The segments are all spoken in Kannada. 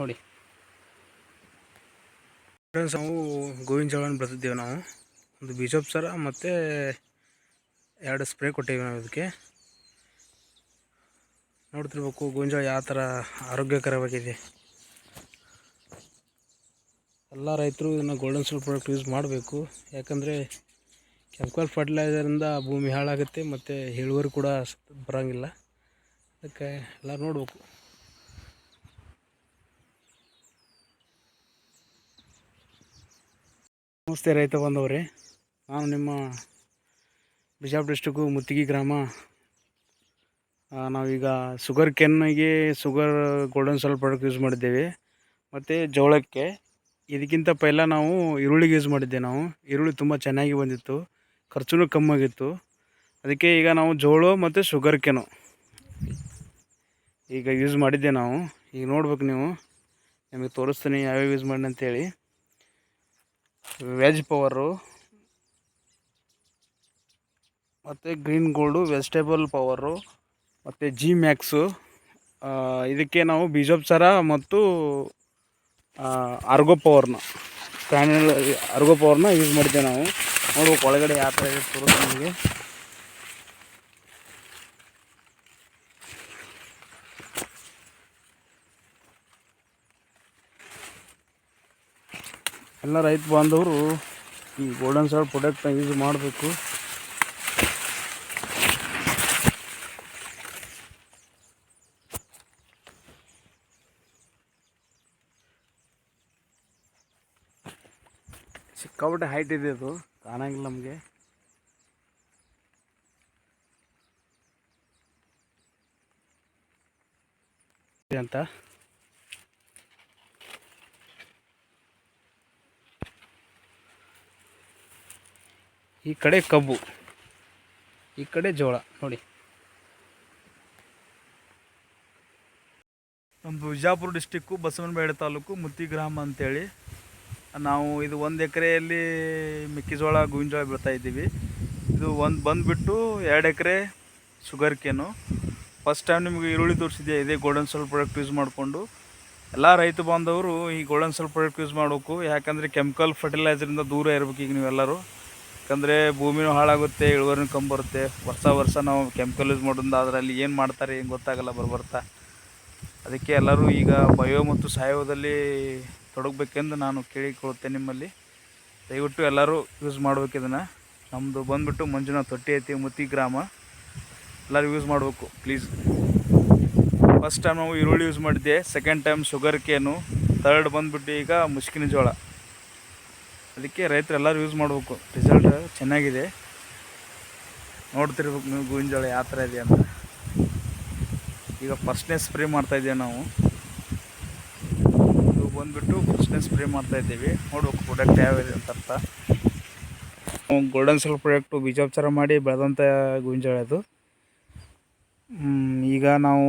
ನೋಡಿ. ಫ್ರೆಂಡ್ಸ್ ನಾವು ಗೋವಿನ ಜೋಳನ ಬೆಳೆದಿದ್ದೇವೆ ನಾವು. ಒಂದು ಬೀಜೋಪಚಾರ ಮತ್ತು ಎರಡು ಸ್ಪ್ರೇ ಕೊಟ್ಟಿವಿ ನಾವು ಇದಕ್ಕೆ. ನೋಡ್ತಿರ್ಬೇಕು ಗೋವಿನ ಜೋಳ ಯಾವ ಥರ ಆರೋಗ್ಯಕರವಾಗಿದೆ. ಎಲ್ಲ ರೈತರು ಇದನ್ನು ಗೋಲ್ಡನ್ ಸೂಲ್ ಪ್ರಾಡಕ್ಟ್ ಯೂಸ್ ಮಾಡಬೇಕು. ಯಾಕಂದರೆ ಕೆಮಿಕಲ್ ಫರ್ಟಿಲೈಸರಿಂದ ಭೂಮಿ ಹಾಳಾಗುತ್ತೆ ಮತ್ತು ಇಳುವರಿ ಕೂಡ ಬರೋಂಗಿಲ್ಲ. ಅದಕ್ಕೆ ಎಲ್ಲ ನೋಡಬೇಕು. ನಮಸ್ತೆ ರೈತ ಬಂದವರೇ ನಾನು ನಿಮ್ಮ ಬಿಜಾಪುರ ಡಿಸ್ಟಿಕ್ಕು ಮುತ್ತಿಗೆ ಗ್ರಾಮ. ನಾವೀಗ sugar ಕೆನ್ನಿಗೆ sugar golden salt product use ಮಾಡಿದ್ದೇವೆ. ಮತ್ತು ಜೋಳಕ್ಕೆ ಇದಕ್ಕಿಂತ ಪೈಲ ನಾವು ಈರುಳ್ಳಿಗೆ ಯೂಸ್ ಮಾಡಿದ್ದೆ ನಾವು. ಈರುಳ್ಳಿ ತುಂಬ ಚೆನ್ನಾಗಿ ಬಂದಿತ್ತು ಖರ್ಚು ಕಮ್ಮಾಗಿತ್ತು ಅದಕ್ಕೆ ಈಗ ನಾವು ಜೋಳ ಮತ್ತು ಶುಗರ್ ಕೆನು ಈಗ ಯೂಸ್ ಮಾಡಿದ್ದೆ ನಾವು. ಈಗ ನೋಡ್ಬೇಕು ನೀವು. ನಿಮಗೆ ತೋರಿಸ್ತೀನಿ ಯಾವ್ಯಾವ ಯೂಸ್ ಮಾಡಿ ಅಂತೇಳಿ. Veg power. ಮತ್ತು ಗ್ರೀನ್ ಗೋಲ್ಡು, ವೆಜಿಟೇಬಲ್ ಪವರು, ಮತ್ತು ಜಿ ಮ್ಯಾಕ್ಸು ಇದಕ್ಕೆ ನಾವು ಬೀಜೋಪಚಾರ ಮತ್ತು ಅರ್ಗೋ ಪವರ್ನ ಕ್ಯಾನಲ್ ಅರ್ಗೋ ಪವರ್ನ ಯೂಸ್ ಮಾಡಿದ್ದೆ ನಾವು. ನೋಡ್ಬೇಕು ಒಳಗಡೆ ಯಾವ ಥರ ಇದೆ ನಿಮಗೆ. ಎಲ್ಲ ರೈತ ಬಾಂಧವರು ಈ ಗೋಲ್ಡನ್ ಸಾಲ್ಟ್ ಪ್ರಾಡಕ್ಟ್ನ ಯೂಸ್ ಮಾಡಬೇಕು. ಸಿಕ್ಕಾಪಟ್ಟೆ ಹೈಟ್ ಇದೆ ಅದು ಕಾಣಂಗಿಲ್ಲ ನಮಗೆ. ಅಂತ. ಈ ಕಡೆ ಕಬ್ಬು, ಈ ಕಡೆ ಜೋಳ, ನೋಡಿ. ನಮ್ಮದು ವಿಜಾಪುರ ಡಿಸ್ಟಿಕ್ಕು ಬಸವನಬೇಡ ತಾಲೂಕು, ಮುತ್ತಿ ಗ್ರಾಮ ಅಂತೇಳಿ. ನಾವು ಇದು ಒಂದು ಎಕರೆಯಲ್ಲಿ ಮೆಕ್ಕೆಜೋಳ ಗೋವಿನ ಜೋಳ ಬೆಳಿತಾ ಇದ್ದೀವಿ. ಇದು ಒಂದು ಬಂದುಬಿಟ್ಟು ಎರಡು acre sugar cane first time ನಿಮಗೆ ಈರುಳ್ಳಿ ತೋರಿಸಿದೆ ಇದೇ ಗೋಲ್ಡನ್ ಸಾಲ್ ಪ್ರಾಡಕ್ಟ್ ಯೂಸ್ ಮಾಡಿಕೊಂಡು. ಎಲ್ಲ ರೈತ ಬಾಂಧವರು ಈ ಗೋಲ್ಡನ್ ಸಾಲ್ ಪ್ರಾಡಕ್ಟ್ ಯೂಸ್ ಮಾಡಬೇಕು. ಯಾಕಂದರೆ ಕೆಮಿಕಲ್ ಫರ್ಟಿಲೈಸರಿಂದ ದೂರ ಇರಬೇಕು ಈಗ ನೀವೆಲ್ಲರೂ. ಯಾಕಂದರೆ ಭೂಮಿನೂ ಹಾಳಾಗುತ್ತೆ, ಇಳುವರಿನೂ ಕಮ್ಮಿ ಬರುತ್ತೆ ವರ್ಷ ವರ್ಷ ನಾವು ಕೆಮಿಕಲ್ ಯೂಸ್ ಮಾಡೋದ್ರಿಂದ ಅದರಲ್ಲಿ ಏನು ಮಾಡ್ತಾರೆ ಏನು ಗೊತ್ತಾಗಲ್ಲ ಬರ್ಬರ್ತಾ ಅದಕ್ಕೆ ಎಲ್ಲರೂ ಈಗ ಬಯೋ ಮತ್ತು ಸಾವಯವದಲ್ಲಿ ತೊಡಗಬೇಕೆಂದು ನಾನು ಕೇಳಿಕೊಳ್ಳುತ್ತೇನೆ ನಿಮ್ಮಲ್ಲಿ. ದಯವಿಟ್ಟು ಎಲ್ಲರೂ ಯೂಸ್ ಮಾಡಬೇಕು ಇದನ್ನು. ನಮ್ಮದು ಬಂದುಬಿಟ್ಟು ಮಂಜುನಾಥ್ ತೊಟ್ಟಿ ಐತಿ ಮುತಿ ಗ್ರಾಮ. ಎಲ್ಲರೂ ಯೂಸ್ ಮಾಡಬೇಕು ಪ್ಲೀಸ್ ಫಸ್ಟ್ ಟೈಮ್ ನಾವು ಈರುಳ್ಳಿ ಯೂಸ್ ಮಾಡಿದ್ದೆ second time sugar cane third ಬಂದುಬಿಟ್ಟು ಈಗ ಮುಷ್ಕಿನ ಜೋಳ. ಅದಕ್ಕೆ ರೈತರೆಲ್ಲರೂ ಯೂಸ್ ಮಾಡಬೇಕು ರಿಸಲ್ಟ್ ಚೆನ್ನಾಗಿದೆ. ನೋಡ್ತಿರ್ಬೇಕು ನೀವು ಗೂವಿನ ಯಾವ ಥರ ಇದೆ ಅಂತ. ಈಗ ಫಸ್ಟ್ನೇ ಸ್ಪ್ರೇ ಮಾಡ್ತಾ ಇದ್ದೇವೆ ನಾವು. ಇದು ಬಂದುಬಿಟ್ಟು ಫಸ್ಟ್ನೇ ಸ್ಪ್ರೇ ಮಾಡ್ತಾ ಇದ್ದೀವಿ. ನೋಡ್ಬೇಕು ಪ್ರಾಡಕ್ಟ್ ಯಾವಿದೆ ಅಂತ ಅರ್ಥ. ಗೋಲ್ಡನ್ ಸೆಲ್ ಪ್ರಾಡಕ್ಟು ಬೀಜೋಪಚಾರ ಮಾಡಿ ಬೆಳೆದಂಥ ಗೂವಿನ ಅದು ಈಗ ನಾವು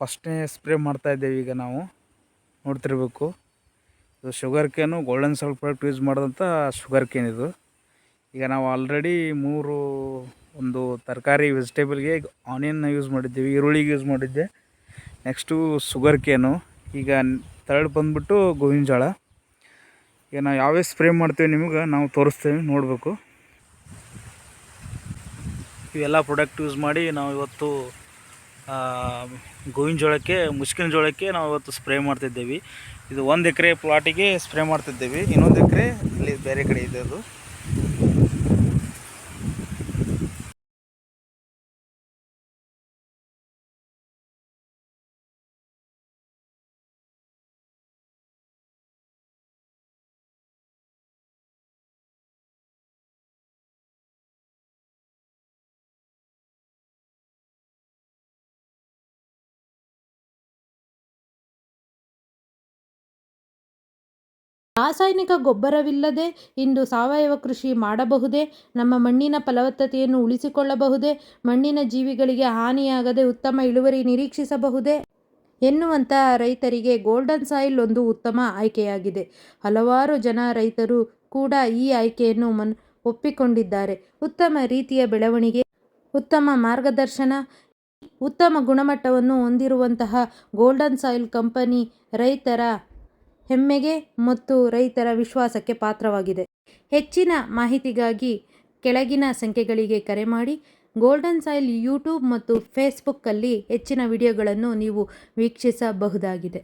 ಫಸ್ಟ್ನೇ ಸ್ಪ್ರೇ ಮಾಡ್ತಾ ಇದ್ದೇವೆ ಈಗ ನಾವು. ನೋಡ್ತಿರ್ಬೇಕು. ಇದು sugarcane golden salt product use ಮಾಡಿದಂಥ ಶುಗರ್ ಕೇನ್ ಇದು. ಈಗ ನಾವು ಆಲ್ರೆಡಿ ಮೂರು ಒಂದು ತರಕಾರಿ ವೆಜಿಟೇಬಲ್ಗೆ ಆನಿಯನ್ನ ಯೂಸ್ ಮಾಡಿದ್ದೀವಿ, ಈರುಳ್ಳಿಗೆ ಯೂಸ್ ಮಾಡಿದ್ದೆ. ನೆಕ್ಸ್ಟು ಶುಗರ್ ಕೇನು ಈಗ ತರ್ಡ್ ಬಂದ್ಬಿಟ್ಟು ಗೋವಿನ ಜೋಳ ಈಗ ನಾವು ಯಾವ್ಯಾವ ಸ್ಪ್ರೇ ಮಾಡ್ತೀವಿ ನಿಮಗೆ ನಾವು ತೋರಿಸ್ತೇವೆ, ನೋಡಬೇಕು. ಇವೆಲ್ಲ ಪ್ರಾಡಕ್ಟ್ ಯೂಸ್ ಮಾಡಿ ನಾವು ಇವತ್ತು ಗೋವಿನ ಜೋಳಕ್ಕೆ ಮುಸ್ಕಿನ ಜೋಳಕ್ಕೆ ನಾವು ಇವತ್ತು ಸ್ಪ್ರೇ ಮಾಡ್ತಿದ್ದೇವೆ. ಇದು ಒಂದು ಎಕರೆ ಪ್ಲಾಟಿಗೆ ಸ್ಪ್ರೇ ಮಾಡ್ತಿದ್ದೇವೆ. ಇನ್ನೊಂದು ಎಕರೆ ಇಲ್ಲಿ ಬೇರೆ ಕಡೆ ಇದೆ ಅದು. ರಾಸಾಯನಿಕ ಗೊಬ್ಬರವಿಲ್ಲದೆ ಇಂದು ಸಾವಯವ ಕೃಷಿ ಮಾಡಬಹುದೇ? ನಮ್ಮ ಮಣ್ಣಿನ ಫಲವತ್ತತೆಯನ್ನು ಉಳಿಸಿಕೊಳ್ಳಬಹುದೇ? ಮಣ್ಣಿನ ಜೀವಿಗಳಿಗೆ ಹಾನಿಯಾಗದೆ ಉತ್ತಮ ಇಳುವರಿ ನಿರೀಕ್ಷಿಸಬಹುದೇ? ಎನ್ನುವಂಥ ರೈತರಿಗೆ ಗೋಲ್ಡನ್ ಸಾಯಿಲ್ ಒಂದು ಉತ್ತಮ ಆಯ್ಕೆಯಾಗಿದೆ. ಹಲವಾರು ಜನ ರೈತರು ಕೂಡ ಈ ಆಯ್ಕೆಯನ್ನು ಮನ್, ಒಪ್ಪಿಕೊಂಡಿದ್ದಾರೆ. ಉತ್ತಮ ರೀತಿಯ ಬೆಳವಣಿಗೆ, ಉತ್ತಮ ಮಾರ್ಗದರ್ಶನ, ಉತ್ತಮ ಗುಣಮಟ್ಟವನ್ನು ಹೊಂದಿರುವಂತಹ ಗೋಲ್ಡನ್ ಸಾಯಿಲ್ ಕಂಪನಿ ರೈತರ ಹೆಮ್ಮೆಗೆ ಮತ್ತು ರೈತರ ವಿಶ್ವಾಸಕ್ಕೆ ಪಾತ್ರವಾಗಿದೆ. ಹೆಚ್ಚಿನ ಮಾಹಿತಿಗಾಗಿ ಕೆಳಗಿನ ಸಂಖ್ಯೆಗಳಿಗೆ ಕರೆ ಮಾಡಿ. ಗೋಲ್ಡನ್ ಸಾಯಿಲ್ ಯೂಟ್ಯೂಬ್ ಮತ್ತು ಫೇಸ್ಬುಕ್ಕಲ್ಲಿ ಹೆಚ್ಚಿನ ವಿಡಿಯೋಗಳನ್ನು ನೀವು ವೀಕ್ಷಿಸಬಹುದಾಗಿದೆ.